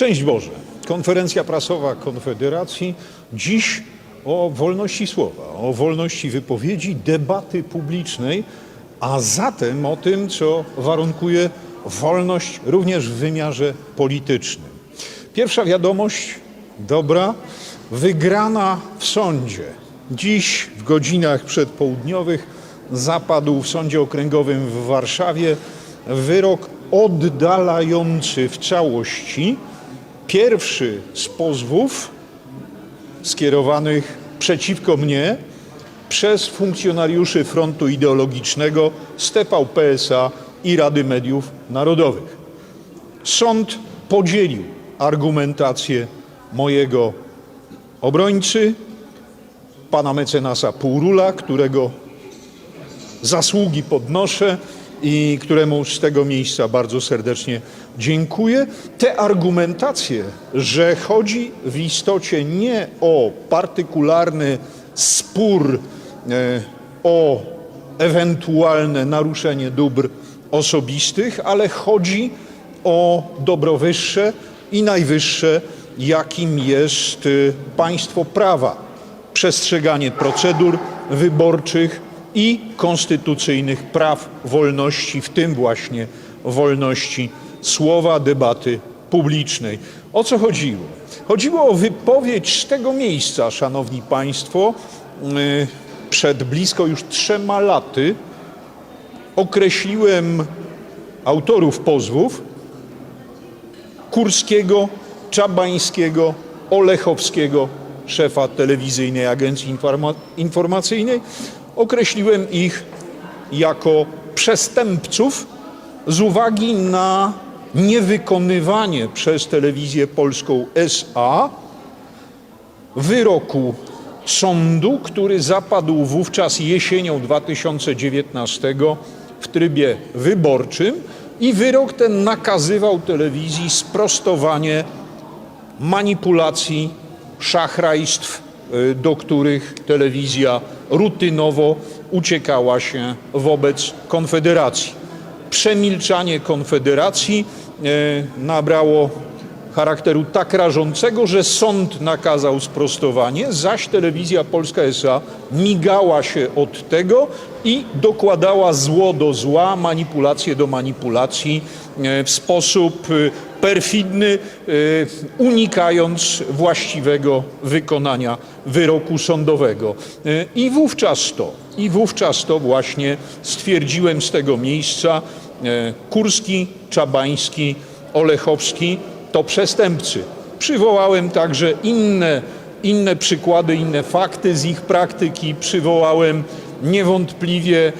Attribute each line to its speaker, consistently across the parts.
Speaker 1: Szczęść Boże. Konferencja prasowa Konfederacji dziś o wolności słowa, o wolności wypowiedzi, debaty publicznej, a zatem o tym, co warunkuje wolność również w wymiarze politycznym. Pierwsza wiadomość dobra, wygrana w sądzie. Dziś w godzinach przedpołudniowych zapadł w Sądzie Okręgowym w Warszawie wyrok oddalający w całości pierwszy z pozwów skierowanych przeciwko mnie przez funkcjonariuszy frontu ideologicznego z TVP SA i Rady Mediów Narodowych. Sąd podzielił argumentację mojego obrońcy, pana mecenasa Półrula, którego zasługi podnoszę i któremu z tego miejsca bardzo serdecznie dziękuję. Te argumentacje, że chodzi w istocie nie o partykularny spór o ewentualne naruszenie dóbr osobistych, ale chodzi o dobro wyższe i najwyższe, jakim jest y, państwo prawa, przestrzeganie procedur wyborczych i konstytucyjnych praw wolności, w tym właśnie wolności słowa, debaty publicznej. O co chodziło? Chodziło o wypowiedź z tego miejsca, szanowni państwo, y, przed blisko już trzema laty określiłem autorów pozwów Kurskiego, Czabańskiego, Olechowskiego, szefa telewizyjnej agencji informa- informacyjnej. Określiłem ich jako przestępców z uwagi na niewykonywanie przez telewizję polską SA wyroku sądu, który zapadł wówczas jesienią 2019 w trybie wyborczym i wyrok ten nakazywał telewizji sprostowanie manipulacji, szachrajstw, y, do których telewizja rutynowo uciekała się wobec Konfederacji. Przemilczanie Konfederacji e, nabrało charakteru tak rażącego, że sąd nakazał sprostowanie, zaś telewizja Polska SA migała się od tego i dokładała zło do zła, manipulacje do manipulacji e, w sposób e, perfidny, e, unikając właściwego wykonania wyroku sądowego. I wówczas to, i wówczas to właśnie stwierdziłem z tego miejsca, Kurski, Czabański, Olechowski to przestępcy. Przywołałem także inne, inne przykłady, inne fakty z ich praktyki. Przywołałem niewątpliwie e,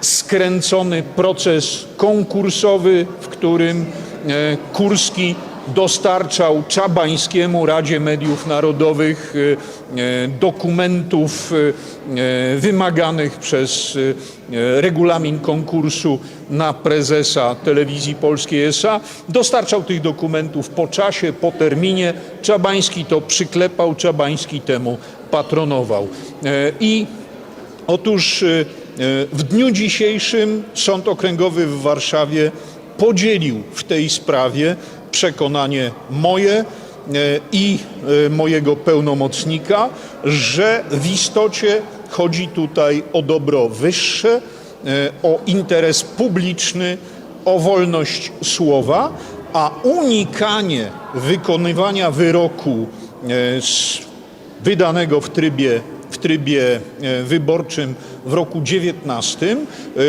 Speaker 1: skręcony proces konkursowy, w którym e, Kurski dostarczał Czabańskiemu, Radzie Mediów Narodowych, e, e, dokumentów e, wymaganych przez regulamin konkursu na prezesa Telewizji Polskiej SA. Dostarczał tych dokumentów po czasie, po terminie. Czabański to przyklepał, Czabański temu patronował. E, I Otóż w dniu dzisiejszym Sąd Okręgowy w Warszawie podzielił w tej sprawie przekonanie moje e, i e, mojego pełnomocnika, że w istocie chodzi tutaj o dobro wyższe, e, o interes publiczny, o wolność słowa, a unikanie wykonywania wyroku wydanego w trybie, w trybie wyborczym w roku 19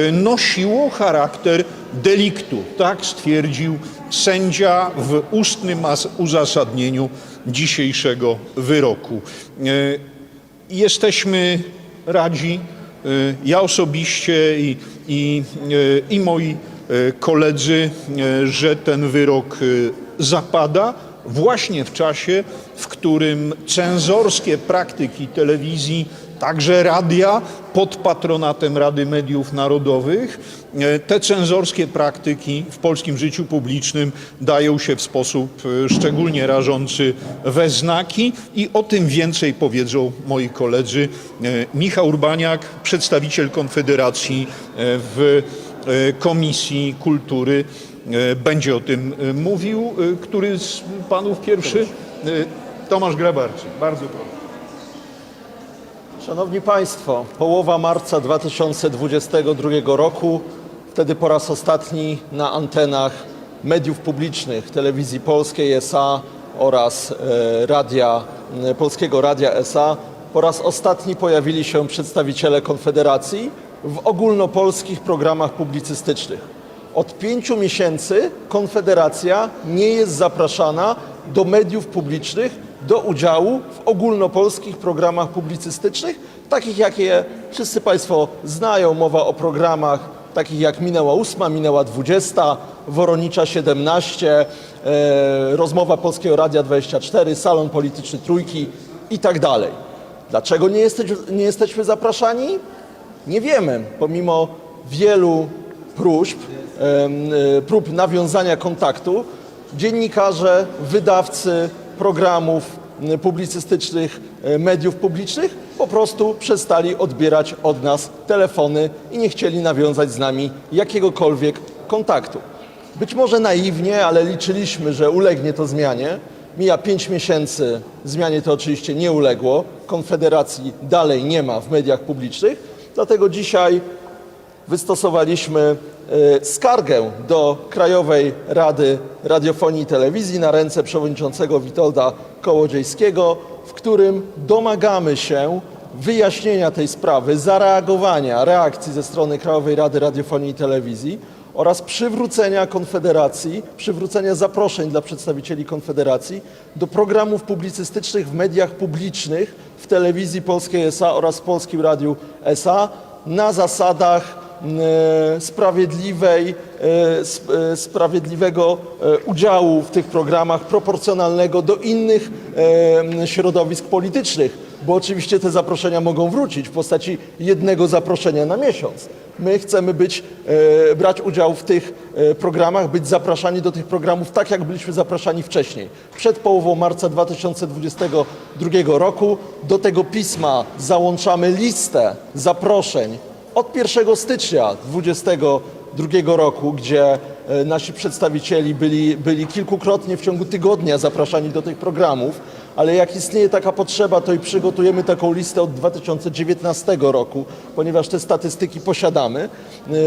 Speaker 1: e, nosiło charakter deliktu. Tak stwierdził sędzia w ustnym as- uzasadnieniu dzisiejszego wyroku. E, Jesteśmy radzi, e, ja osobiście i, i, i moi koledzy, że ten wyrok zapada właśnie w czasie, w którym cenzorskie praktyki telewizji także radia pod patronatem Rady Mediów Narodowych. E, Te cenzorskie praktyki w polskim życiu publicznym dają się w sposób e, szczególnie rażący we znaki i o tym więcej powiedzą moi koledzy. E, Michał Urbaniak, przedstawiciel Konfederacji w Komisji Kultury, będzie o tym mówił. Który z panów pierwszy? Tomasz Grabarczyk. Bardzo proszę.
Speaker 2: Szanowni Państwo, połowa marca 2022 roku, wtedy po raz ostatni na antenach mediów publicznych, telewizji polskiej SA oraz e, radia, Polskiego Radia SA, po raz ostatni pojawili się przedstawiciele Konfederacji w ogólnopolskich programach publicystycznych. Od pięciu miesięcy Konfederacja nie jest zapraszana do mediów publicznych do udziału w ogólnopolskich programach publicystycznych, takich jakie wszyscy Państwo znają. Mowa o programach takich jak Minęła ósma, Minęła dwudziesta, Woronicza 17, e, Rozmowa Polskiego Radia 24, Salon Polityczny Trójki i tak dalej. Dlaczego nie, jesteś, nie jesteśmy zapraszani? Nie wiemy, pomimo wielu próśb, e, prób nawiązania kontaktu, dziennikarze, wydawcy programów publicystycznych, e, mediów publicznych po prostu przestali odbierać od nas telefony i nie chcieli nawiązać z nami jakiegokolwiek kontaktu. Być może naiwnie, ale liczyliśmy, że ulegnie to zmianie. Mija pięć miesięcy, zmianie to oczywiście nie uległo. Konfederacji dalej nie ma w mediach publicznych, dlatego dzisiaj wystosowaliśmy skargę do Krajowej Rady Radiofonii i Telewizji na ręce przewodniczącego Witolda Kołodziejskiego, w którym domagamy się wyjaśnienia tej sprawy, zareagowania, reakcji ze strony Krajowej Rady Radiofonii i Telewizji oraz przywrócenia Konfederacji, przywrócenia zaproszeń dla przedstawicieli Konfederacji do programów publicystycznych w mediach publicznych, w telewizji polskiej SA oraz Polskim Radiu SA na zasadach sprawiedliwej, e, e, sprawiedliwego e, udziału w tych programach, proporcjonalnego do innych e, środowisk politycznych, bo oczywiście te zaproszenia mogą wrócić w postaci jednego zaproszenia na miesiąc. My chcemy być, e, brać udział w tych e, programach, być zapraszani do tych programów tak, jak byliśmy zapraszani wcześniej. Przed połową marca 2022 roku do tego pisma załączamy listę zaproszeń od 1 stycznia 2022 roku, gdzie e, nasi przedstawicieli byli, byli kilkukrotnie w ciągu tygodnia zapraszani do tych programów, ale jak istnieje taka potrzeba, to i przygotujemy taką listę od 2019 roku, ponieważ te statystyki posiadamy,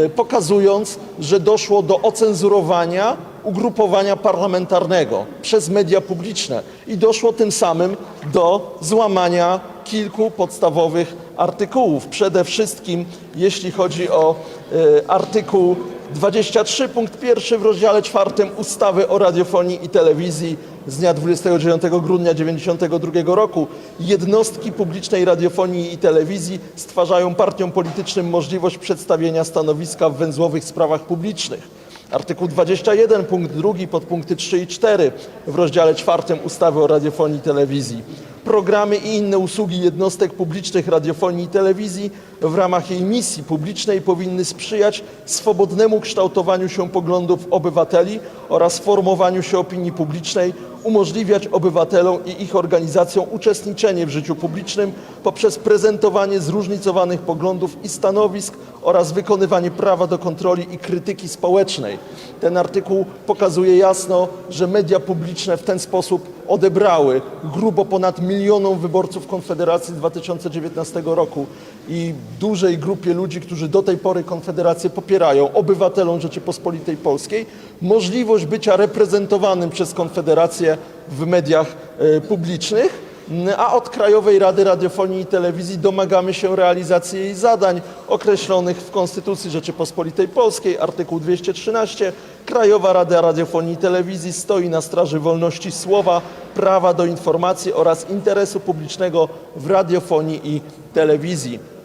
Speaker 2: e, pokazując, że doszło do ocenzurowania ugrupowania parlamentarnego przez media publiczne i doszło tym samym do złamania kilku podstawowych artykułów. Przede wszystkim jeśli chodzi o e, artykuł 23 punkt pierwszy w rozdziale czwartym ustawy o radiofonii i telewizji z dnia 29 grudnia 1992 roku. Jednostki publicznej radiofonii i telewizji stwarzają partiom politycznym możliwość przedstawienia stanowiska w węzłowych sprawach publicznych. Artykuł 21 punkt 2 podpunkty 3 i 4 w rozdziale czwartym ustawy o radiofonii i telewizji. Programy i inne usługi jednostek publicznych radiofonii i telewizji w ramach jej misji publicznej powinny sprzyjać swobodnemu kształtowaniu się poglądów obywateli oraz formowaniu się opinii publicznej, umożliwiać obywatelom i ich organizacjom uczestniczenie w życiu publicznym poprzez prezentowanie zróżnicowanych poglądów i stanowisk oraz wykonywanie prawa do kontroli i krytyki społecznej. Ten artykuł pokazuje jasno, że media publiczne w ten sposób odebrały grubo ponad milionom wyborców Konfederacji z 2019 roku i dużej grupie ludzi, którzy do tej pory Konfederację popierają, obywatelom Rzeczypospolitej Polskiej, możliwość bycia reprezentowanym przez Konfederację w mediach e, publicznych. A od Krajowej Rady Radiofonii i Telewizji domagamy się realizacji jej zadań określonych w Konstytucji Rzeczypospolitej Polskiej, artykuł 213. Krajowa Rada Radiofonii i Telewizji stoi na straży wolności słowa, prawa do informacji oraz interesu publicznego w radiofonii i telewizji.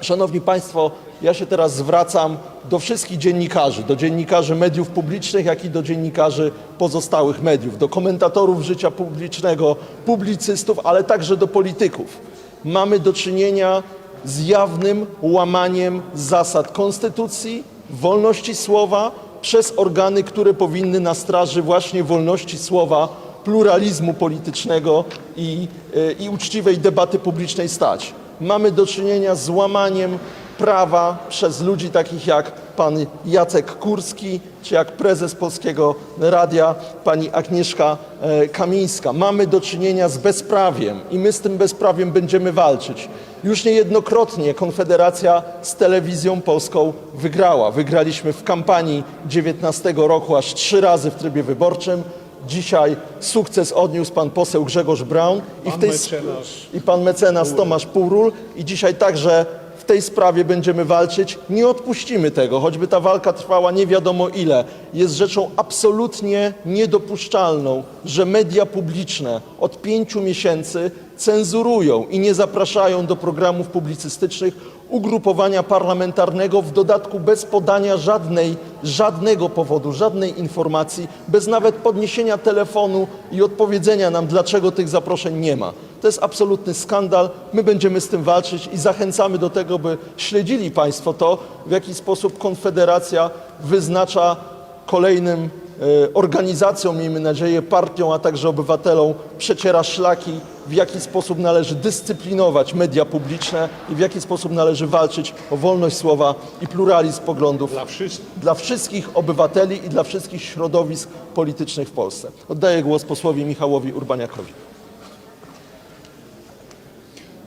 Speaker 2: Szanowni Państwo, ja się teraz zwracam do wszystkich dziennikarzy, do dziennikarzy mediów publicznych, jak i do dziennikarzy pozostałych mediów, do komentatorów życia publicznego, publicystów, ale także do polityków. Mamy do czynienia z jawnym łamaniem zasad konstytucji, wolności słowa przez organy, które powinny na straży właśnie wolności słowa, pluralizmu politycznego i, e, i uczciwej debaty publicznej stać. Mamy do czynienia z łamaniem prawa przez ludzi takich jak pan Jacek Kurski, czy jak prezes Polskiego Radia, pani Agnieszka e, Kamińska. Mamy do czynienia z bezprawiem i my z tym bezprawiem będziemy walczyć. Już niejednokrotnie Konfederacja z telewizją polską wygrała. Wygraliśmy w kampanii 19 roku aż trzy razy w trybie wyborczym. Dzisiaj sukces odniósł pan poseł Grzegorz Braun i, w tej, i pan mecenas Tomasz Półról i dzisiaj także w tej sprawie będziemy walczyć. Nie odpuścimy tego, choćby ta walka trwała nie wiadomo ile. Jest rzeczą absolutnie niedopuszczalną, że media publiczne od pięciu miesięcy cenzurują i nie zapraszają do programów publicystycznych ugrupowania parlamentarnego, w dodatku bez podania żadnej, żadnego powodu, żadnej informacji, bez nawet podniesienia telefonu i odpowiedzenia nam, dlaczego tych zaproszeń nie ma. To jest absolutny skandal. My będziemy z tym walczyć i zachęcamy do tego, by śledzili Państwo to, w jaki sposób Konfederacja wyznacza kolejnym organizacjom, miejmy nadzieję, partiom, a także obywatelom przeciera szlaki, w jaki sposób należy dyscyplinować media publiczne i w jaki sposób należy walczyć o wolność słowa i pluralizm poglądów
Speaker 1: dla
Speaker 2: dla wszystkich obywateli i dla wszystkich środowisk politycznych w Polsce. Oddaję głos posłowi Michałowi Urbaniakowi.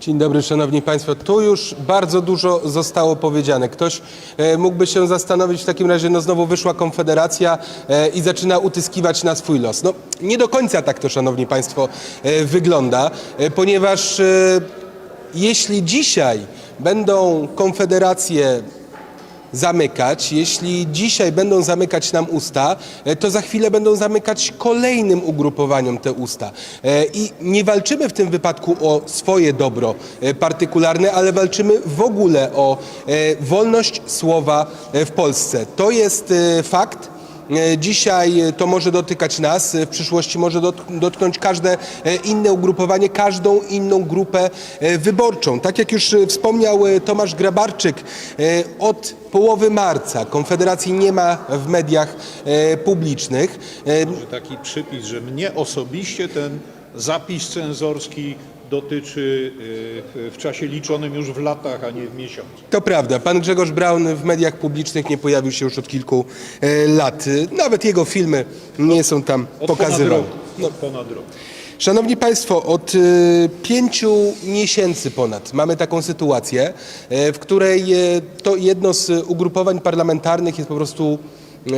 Speaker 3: Dzień dobry, szanowni państwo. Tu już bardzo dużo zostało powiedziane. Ktoś e, mógłby się zastanowić w takim razie, no znowu wyszła Konfederacja e, i zaczyna utyskiwać na swój los. No nie do końca tak to, szanowni państwo, e, wygląda, e, ponieważ e, jeśli dzisiaj będą konfederacje zamykać. Jeśli dzisiaj będą zamykać nam usta, e, to za chwilę będą zamykać kolejnym ugrupowaniom te usta. E, I nie walczymy w tym wypadku o swoje dobro e, partykularne, ale walczymy w ogóle o wolność słowa w Polsce. To jest fakt. E, Dzisiaj e, to może dotykać nas, e, w przyszłości może dot- dotknąć każde inne ugrupowanie, każdą inną grupę wyborczą. Tak jak już wspomniał Tomasz Grabarczyk, od połowy marca Konfederacji nie ma w mediach publicznych. E,
Speaker 1: Że taki przypis, że mnie osobiście ten zapis cenzorski dotyczy y, w czasie liczonym już w latach, a nie w miesiącach.
Speaker 3: To prawda, pan Grzegorz Braun w mediach publicznych nie pojawił się już od kilku e, lat. E, Nawet jego filmy nie są tam
Speaker 1: Od
Speaker 3: pokazywane.
Speaker 1: ponad roku. Od ponad roku.
Speaker 3: Szanowni Państwo, od y, pięciu miesięcy ponad mamy taką sytuację, e, w której e, to jedno z ugrupowań parlamentarnych jest po prostu, e,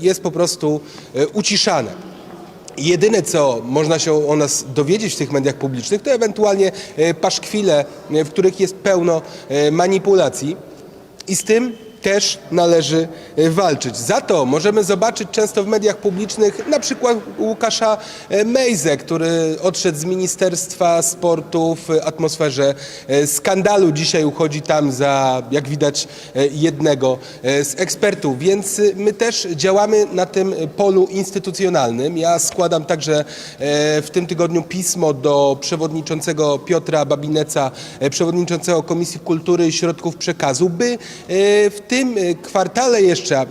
Speaker 3: jest po prostu e, uciszane. Jedyne, co można się o nas dowiedzieć w tych mediach publicznych, to ewentualnie e, paszkwile, e, w których jest pełno e, manipulacji. I z tym też należy e, walczyć. Za to możemy zobaczyć często w mediach publicznych na przykład Łukasza e, Mejzę, który odszedł z Ministerstwa Sportu w atmosferze e, skandalu. Dzisiaj uchodzi tam za, jak widać, jednego z ekspertów. Więc my też działamy na tym polu instytucjonalnym. Ja składam także w tym tygodniu pismo do przewodniczącego Piotra Babineca, przewodniczącego Komisji Kultury i Środków Przekazu, by w tym e, kwartale jeszcze,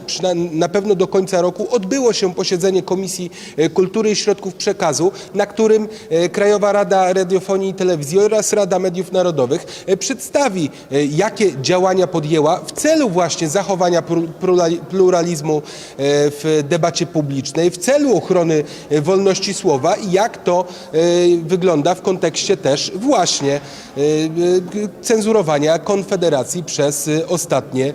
Speaker 3: na pewno do końca roku, odbyło się posiedzenie Komisji e, Kultury i Środków Przekazu, na którym e, Krajowa Rada Radiofonii i Telewizji oraz Rada Mediów Narodowych przedstawi, jakie działania podjęła w celu właśnie zachowania pluralizmu w debacie publicznej, w celu ochrony wolności słowa i jak to wygląda w kontekście też właśnie cenzurowania Konfederacji przez ostatnie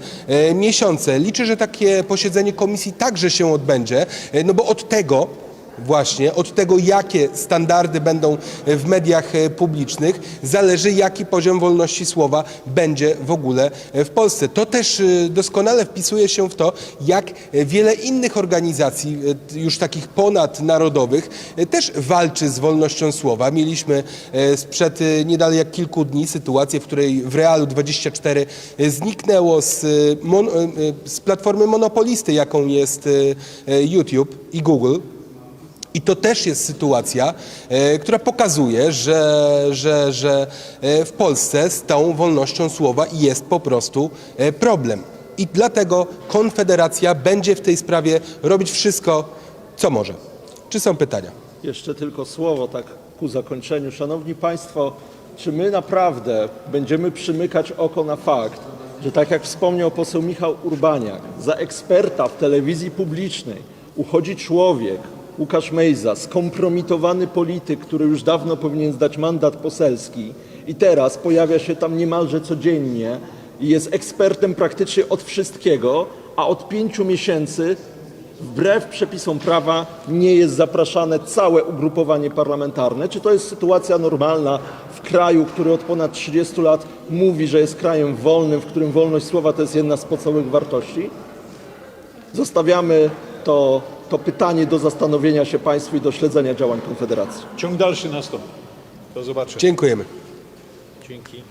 Speaker 3: miesiące. Liczę, że takie posiedzenie komisji także się odbędzie, e, no bo od tego właśnie od tego, jakie standardy będą w mediach e, publicznych, zależy, jaki poziom wolności słowa będzie w ogóle e, w Polsce. To też e, doskonale wpisuje się w to, jak wiele innych organizacji, już takich ponadnarodowych, też walczy z wolnością słowa. Mieliśmy sprzed nie dalej jak kilku dni sytuację, w której w Realu 24 e, zniknęło z, mon, z platformy monopolisty, jaką jest YouTube i Google. I to też jest sytuacja, e, która pokazuje, że, że, że e, w Polsce z tą wolnością słowa jest po prostu e, problem. I dlatego Konfederacja będzie w tej sprawie robić wszystko, co może. Czy są pytania?
Speaker 2: Jeszcze tylko słowo tak ku zakończeniu. Szanowni Państwo, czy my naprawdę będziemy przymykać oko na fakt, że tak jak wspomniał poseł Michał Urbaniak, za eksperta w telewizji publicznej uchodzi człowiek, Łukasz Mejza, skompromitowany polityk, który już dawno powinien zdać mandat poselski i teraz pojawia się tam niemalże codziennie i jest ekspertem praktycznie od wszystkiego, a od pięciu miesięcy wbrew przepisom prawa nie jest zapraszane całe ugrupowanie parlamentarne? Czy to jest sytuacja normalna w kraju, który od ponad 30 lat mówi, że jest krajem wolnym, w którym wolność słowa to jest jedna z podstawowych wartości? Zostawiamy to, to pytanie do zastanowienia się Państwu i do śledzenia działań Konfederacji.
Speaker 1: Ciąg dalszy nastąpi. Do zobaczenia.
Speaker 3: Dziękujemy.
Speaker 1: Dzięki.